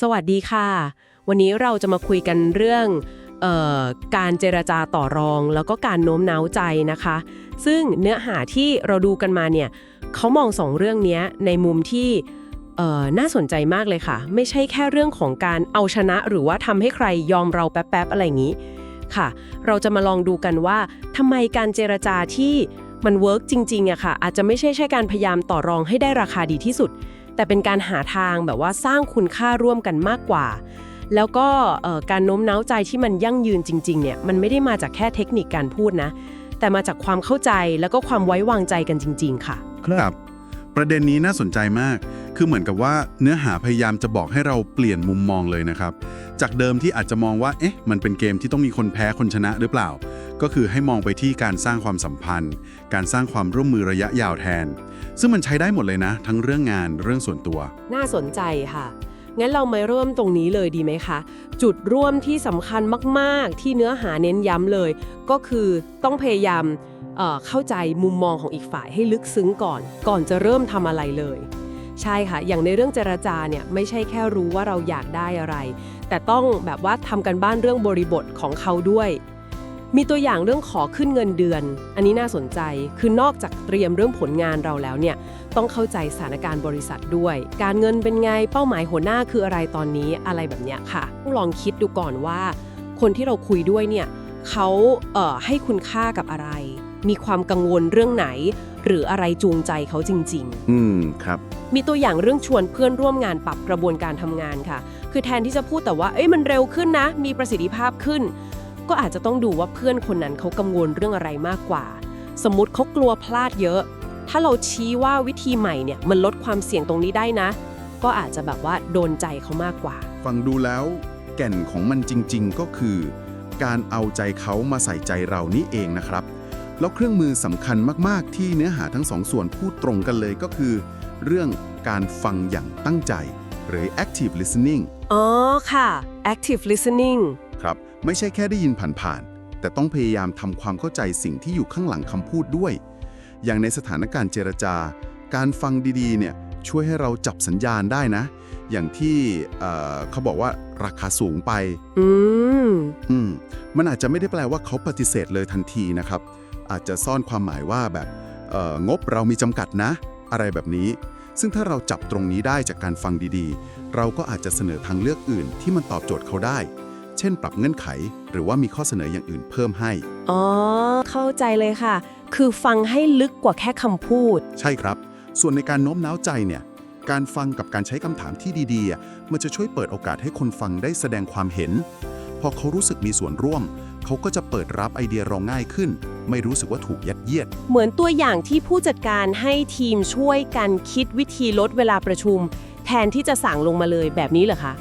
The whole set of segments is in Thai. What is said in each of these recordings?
สวัสดีค่ะ วันนี้เราจะมาคุยกันเรื่องออการเจรจาต่อรอง แล้วก็การโน้มน้าวใจนะคะ ซึ่งเนื้อหาที่เราดูกันมาเนี่ยเขามองสองเรื่องนี้ในมุมที่น่าสนใจมากเลยค่ะ ไม่ใช่แค่เรื่องของการเอาชนะ หรือว่าทำให้ใครยอมเราแป๊บๆอะไรอย่างนี้ค่ะ เราจะมาลองดูกันว่าทำไมการเจรจาที่มันเวิร์กจริงๆอะค่ะ อาจจะไม่ใช่แค่การพยายามต่อรองให้ได้ราคาดีที่สุด แต่เป็นการหาทางแบบว่าสร้างคุณค่าร่วมกันมากกว่า แล้วก็การโน้มน้าวใจที่มันยั่งยืนจริงๆเนี่ยมันไม่ได้มาจากแค่เทคนิคการพูดนะ แต่มาจากความเข้าใจแล้วก็ความไว้วางใจกันจริง ๆ ค่ะ ครับ ประเด็นนี้น่าสนใจมาก คือเหมือนกับว่าเนื้อหาพยายามจะบอกให้เราเปลี่ยนมุมมองเลยนะครับ จากเดิมที่อาจจะมองว่า เอ๊ะ มันเป็นเกมที่ต้องมีคนแพ้คนชนะหรือเปล่า ก็คือให้มองไปที่การสร้างความสัมพันธ์ การสร้างความร่วมมือระยะยาวแทน ซึ่งมันใช้ได้หมดเลยนะ ทั้งเรื่องงานเรื่องส่วนตัว น่าสนใจค่ะ งั้นเรามาเริ่มตรงนี้เลยดีไหมคะ จุดร่วมที่สำคัญมาก ๆ ที่เนื้อหาเน้นย้ำเลย ก็คือต้องพยายาม เข้าใจมุมมองของอีกฝ่ายให้ลึกซึ้งก่อน ก่อนจะเริ่มทำอะไรเลย ใช่ค่ะ อย่างในเรื่องเจรจาเนี่ยไม่ใช่แค่รู้ว่าเราอยากได้อะไร แต่ต้องแบบว่าทำกันบ้านเรื่องบริบทของเขาด้วย มีตัวอย่างเรื่องขอขึ้นเงินเดือน อันนี้น่าสนใจ คือนอกจากเตรียมเรื่องผลงานเราแล้วเนี่ย ต้องเข้าใจสถานการณ์บริษัทด้วย การเงินเป็นไง เป้าหมายหัวหน้าคืออะไรตอนนี้ อะไรแบบเนี้ยค่ะต้องลองคิดดูก่อนว่า คนที่เราคุยด้วยเนี่ยเขาเให้คุณค่ากับอะไร มีความกังวลเรื่องไหน หรืออะไรจูงใจเขาจริง ๆ อืมครับ มีตัวอย่างเรื่องชวนเพื่อนร่วมงานปรับกระบวนการทำงานค่ะ คือแทนที่จะพูดแต่ว่า เอ้ยมันเร็วขึ้นนะ มีประสิทธิภาพขึ้น ก็อาจจะต้องดูว่าเพื่อนคนนั้นเขากังวลเรื่องอะไรมากกว่า สมมติเขากลัวพลาดเยอะ ถ้าเราชี้ว่าวิธีใหม่เนี่ยมันลดความเสี่ยงตรงนี้ได้นะ ก็อาจจะแบบว่าโดนใจเขามากกว่า ฟังดูแล้วแก่นของมันจริงๆก็คือ การเอาใจเขามาใส่ใจเรานี่เองนะครับ แล้วเครื่องมือสำคัญมาก ๆ ที่เนื้อหาทั้งสองส่วนพูดตรงกันเลยก็คือ เรื่องการฟังอย่างตั้งใจ หรือ active listening อ๋อค่ะ active listening ครับ ไม่ใช่แค่ได้ยินผ่านๆ แต่ต้องพยายามทำความเข้าใจสิ่งที่อยู่ข้างหลังคำพูดด้วย อย่างในสถานการณ์เจรจา การฟังดีๆ เนี่ยช่วยให้เราจับสัญญาณได้นะ อย่างที่เอ่อเขาบอกว่าราคาสูงไป อืม อืม มันอาจจะไม่ได้แปลว่าเขาปฏิเสธเลยทันทีนะครับ อาจจะซ่อนความหมายว่าแบบเอ่องบเรามีจำกัดนะ อะไรแบบนี้ ซึ่งถ้าเราจับตรงนี้ได้จากการฟังดีๆ เราก็อาจจะเสนอทางเลือกอื่นที่มันตอบโจทย์เขาได้ เช่น ปรับเงื่อนไข หรือว่ามีข้อเสนออย่างอื่นเพิ่มให้ อ๋อ เข้าใจเลยค่ะ คือฟังให้ลึกกว่าแค่คำพูด ใช่ครับ ส่วนในการโน้มน้าวใจเนี่ย การฟังกับการใช้คำถามที่ดีๆอะมันจะช่วยเปิดโอกาสให้คนฟังได้แสดงความเห็น พอเขารู้สึกมีส่วนร่วม เขาก็จะเปิดรับไอเดียเราง่ายขึ้น ไม่รู้สึกว่าถูกยัดเยียด เหมือนตัวอย่างที่ผู้จัดการให้ทีมช่วยกันคิดวิธีลดเวลาประชุม แทนที่จะสั่งลงมาเลยแบบนี้เหรอคะ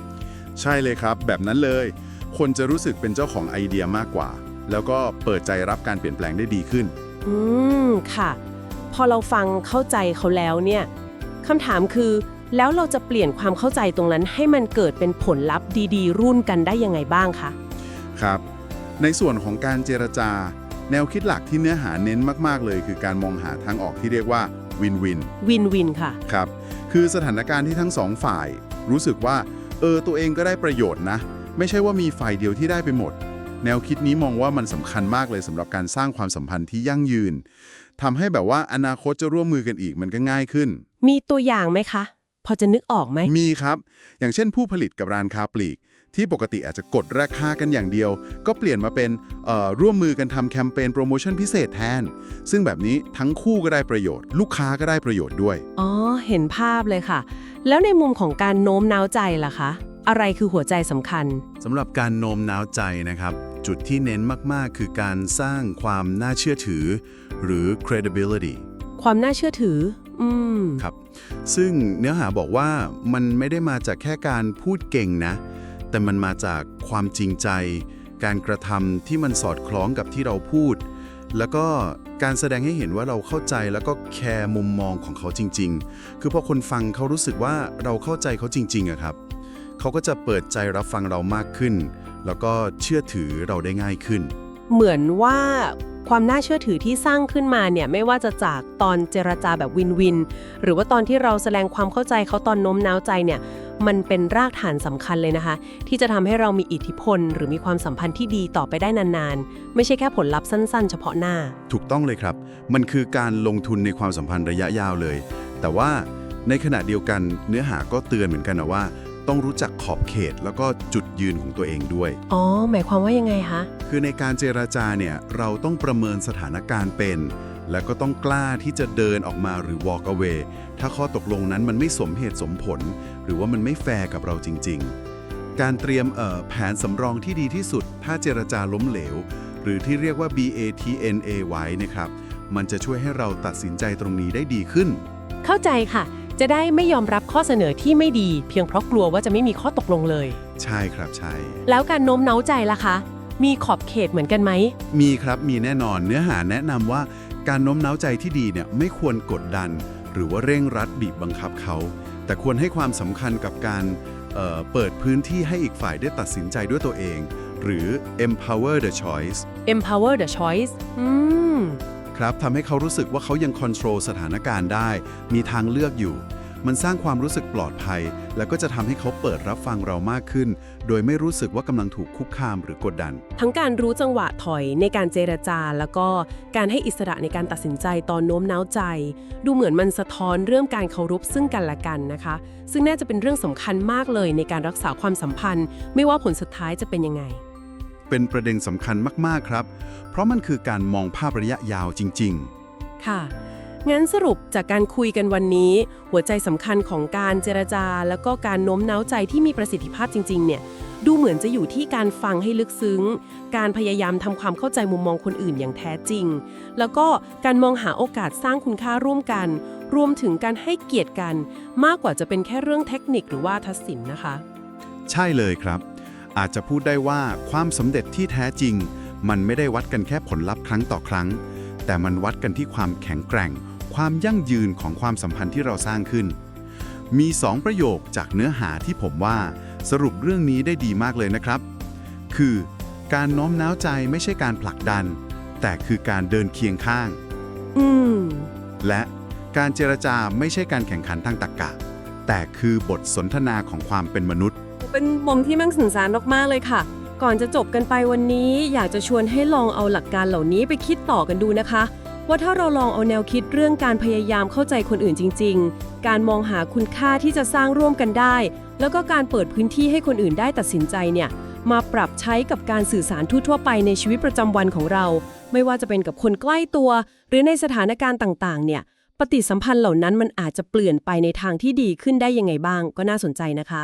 ใช่เลยครับ แบบนั้นเลย คนจะรู้สึกเป็นเจ้าของไอเดียมากกว่า แล้วก็เปิดใจรับการเปลี่ยนแปลงได้ดีขึ้น อืม ค่ะ พอเราฟังเข้าใจเขาแล้วเนี่ยคำถามคือ แล้วเราจะเปลี่ยนความเข้าใจตรงนั้น ให้มันเกิดเป็นผลลัพธ์ดี ๆ รุ่นกันได้ยังไงบ้างคะ ครับ ในส่วนของการเจรจา แนวคิดหลักที่เนื้อหาเน้นมากๆ เลยคือการมองหาทางออกที่เรียกว่าวินวินวินวินค่ะ ครับ คือสถานการณ์ที่ทั้งสองฝ่าย รู้สึกว่า เออตัวเองก็ได้ประโยชน์นะ ไม่ใช่ว่ามีฝ่ายเดียวที่ได้ไปหมด แนวคิดนี้มองว่ามันสำคัญมากเลยสำหรับการสร้างความสัมพันธ์ที่ยั่งยืนทำให้แบบว่าอนาคตจะร่วมมือกันอีกมันก็ง่ายขึ้น มีตัวอย่างไหมคะ พอจะนึกออกไหมมีครับ อย่างเช่นผู้ผลิตกับร้านค้าปลีก ที่ปกติอาจจะกดราคากันอย่างเดียว ก็เปลี่ยนมาเป็นเอ่อร่วมมือกันทำแคมเปญโปรโมชั่นพิเศษแทน ซึ่งแบบนี้ทั้งคู่ก็ได้ประโยชน์ ลูกค้าก็ได้ประโยชน์ด้วย อ๋อ เห็นภาพเลยค่ะ แล้วในมุมของการโน้มน้าวใจล่ะคะ อะไรคือหัวใจสำคัญสำหรับการโน้มน้าวใจนะครับ จุดที่เน้นมากๆ คือการสร้างความน่าเชื่อถือ หรือ credibility ความน่าเชื่อถือ อืม ครับ ซึ่งเนื้อหาบอกว่ามันไม่ได้มาจากแค่การพูดเก่งนะ แต่มันมาจากความจริงใจ การกระทำที่มันสอดคล้องกับที่เราพูด แล้วก็การแสดงให้เห็นว่าเราเข้าใจแล้วก็แคร์มุมมองของเขาจริง ๆ คือพอคนฟังเขารู้สึกว่าเราเข้าใจเขาจริงๆอะครับ เขาก็จะเปิดใจรับฟังเรามากขึ้น แล้วก็เชื่อถือเราได้ง่ายขึ้น เหมือนว่าความน่าเชื่อถือที่สร้างขึ้นมาเนี่ยไม่ว่าจะจากตอนเจรจาแบบวินวิน หรือว่าตอนที่เราแสดงความเข้าใจเขาตอนโน้มน้าวใจเนี่ย มันเป็นรากฐานสำคัญเลยนะคะ ที่จะทำให้เรามีอิทธิพล หรือมีความสัมพันธ์ที่ดีต่อไปได้นานๆ ไม่ใช่แค่ผลลัพธ์สั้นๆ เฉพาะหน้า ถูกต้องเลยครับ มันคือการลงทุนในความสัมพันธ์ระยะยาวเลย แต่ว่าในขณะเดียวกันเนื้อหาก็เตือนเหมือนกันนะว่า ต้องรู้จักขอบเขตแล้วก็จุดยืนของตัวเองด้วย อ๋อ หมายความว่ายังไงคะ คือในการเจราจาเนี่ยเราต้องประเมินสถานการณ์เป็น แล้วก็ต้องกล้าที่จะเดินออกมาหรือ walk away ถ้าข้อตกลงนั้นมันไม่สมเหตุสมผล หรือว่ามันไม่แฟร์กับเราจริง ๆ การเตรียมเอ่อแผนสำรองที่ดีที่สุด ถ้าเจรจาล้มเหลว หรือที่เรียกว่า BATNA ไว้นะครับ มันจะช่วยให้เราตัดสินใจตรงนี้ได้ดีขึ้น เข้าใจค่ะ จะได้ไม่ยอมรับข้อเสนอที่ไม่ดี เพียงเพราะกลัวว่าจะไม่มีข้อตกลงเลย ใช่ครับใช่ แล้วการโน้มน้าวใจล่ะคะ มีขอบเขตเหมือนกันไหม มีครับมีแน่นอนเนื้อหาแนะนำว่า การโน้มน้าวใจที่ดีเนี่ยไม่ควรกดดัน หรือว่าเร่งรัดบีบบังคับเขา แต่ควรให้ความสำคัญกับการเอ่อเปิดพื้นที่ให้อีกฝ่ายได้ตัดสินใจด้วยตัวเอง หรือ empower the choice empower the choice อืมครับทำให้เขารู้สึกว่าเขายังค o n t r o l สถานการณ์ได้ มีทางเลือกอยู่ มันสร้างความรู้สึกปลอดภัย แล้วก็จะทำให้เขาเปิดรับฟังเรามากขึ้น โดยไม่รู้สึกว่ากำลังถูกคุกคามหรือกดดัน ทั้งการรู้จังหวะถอยในการเจรจา แล้วก็การให้อิสระในการตัดสินใจตอนโน้มน้าวใจ ดูเหมือนมันสะท้อนเรื่องการเคารพซึ่งกันและกันนะคะ ซึ่งน่าจะเป็นเรื่องสำคัญมากเลยในการรักษาความสัมพันธ์ ไม่ว่าผลสุดท้ายจะเป็นยังไง เป็นประเด็นสำคัญมากๆครับ เพราะมันคือการมองภาพระยะยาวจริง ๆ ค่ะ งั้นสรุปจากการคุยกันวันนี้ หัวใจสำคัญของการเจรจา แล้วก็การโน้มน้าวใจที่มีประสิทธิภาพจริง ๆ เนี่ย ดูเหมือนจะอยู่ที่การฟังให้ลึกซึ้ง การพยายามทำความเข้าใจมุมมองคนอื่นอย่างแท้จริง แล้วก็การมองหาโอกาสสร้างคุณค่าร่วมกัน รวมถึงการให้เกียรติกัน มากกว่าจะเป็นแค่เรื่องเทคนิคหรือว่าทัศนนะคะ ใช่เลยครับ อาจจะพูดได้ว่าความสำเร็จที่แท้จริง มันไม่ได้วัดกันแค่ผลลัพธ์ครั้งต่อครั้ง แต่มันวัดกันที่ความแข็งแกร่ง ความยั่งยืนของความสัมพันธ์ที่เราสร้างขึ้น มี 2 ประโยคจากเนื้อหาที่ผมว่าสรุปเรื่องนี้ได้ดีมากเลยนะครับ คือ การโน้มน้าวใจไม่ใช่การผลักดัน แต่คือการเดินเคียงข้าง อืม และการเจรจาไม่ใช่การแข่งขันทางตรรกะแต่คือบทสนทนาของความเป็นมนุษย์ เป็นปมที่มั่งสื่อสารมากๆเลยค่ะ ก่อนจะจบกันไปวันนี้ อยากจะชวนให้ลองเอาหลักการเหล่านี้ไปคิดต่อกันดูนะคะ ว่าถ้าเราลองเอาแนวคิดเรื่องการพยายามเข้าใจคนอื่นจริง ๆ การมองหาคุณค่าที่จะสร้างร่วมกันได้ แล้วก็การเปิดพื้นที่ให้คนอื่นได้ตัดสินใจเนี่ยมาปรับใช้กับการสื่อสารทั่วๆไปในชีวิตประจำวันของเรา ไม่ว่าจะเป็นกับคนใกล้ตัว หรือในสถานการณ์ต่างๆ เนี่ย ปฏิสัมพันธ์เหล่านั้นมันอาจจะเปลี่ยนไปในทางที่ดีขึ้นได้ยังไงบ้าง ก็น่าสนใจนะคะ